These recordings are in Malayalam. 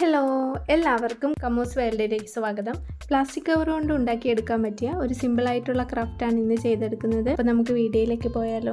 ഹലോ എല്ലാവർക്കും കമോസ് വേൾഡിലേക്ക് സ്വാഗതം. പ്ലാസ്റ്റിക് കവർ കൊണ്ട് ഉണ്ടാക്കിയെടുക്കാൻ പറ്റിയ ഒരു സിമ്പിൾ ആയിട്ടുള്ള ക്രാഫ്റ്റാണ് ഇന്ന് ചെയ്തെടുക്കുന്നത്. അപ്പോൾ നമുക്ക് വീഡിയോയിലേക്ക് പോയാലോ.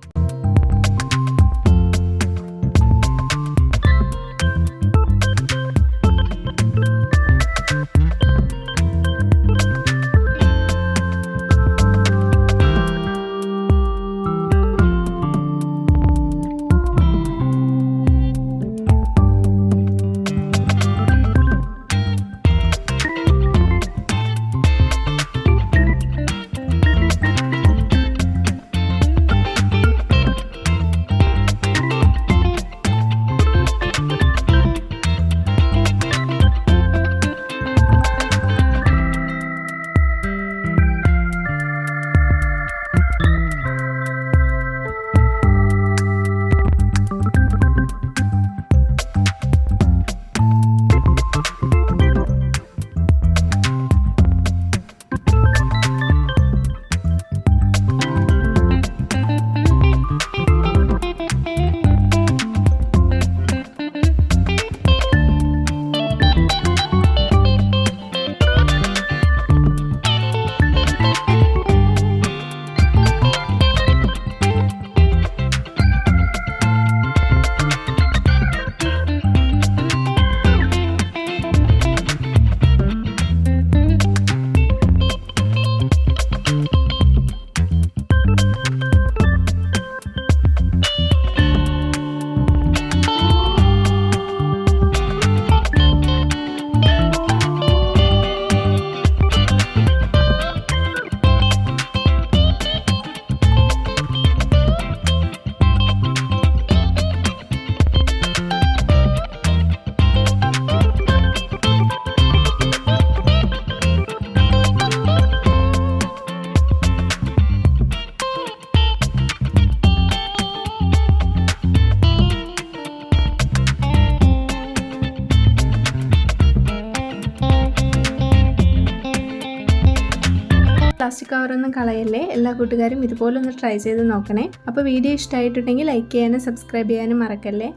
പ്ലാസ്റ്റിക് കവറൊന്നും കളയല്ലേ? എല്ലാ കൂട്ടുകാരും ഇതുപോലെ ഒന്ന് ട്രൈ ചെയ്ത് നോക്കണേ. അപ്പോൾ വീഡിയോ ഇഷ്ടമായിട്ടുണ്ടെങ്കിൽ ലൈക്ക് ചെയ്യാനും സബ്സ്ക്രൈബ് ചെയ്യാനും മറക്കല്ലേ?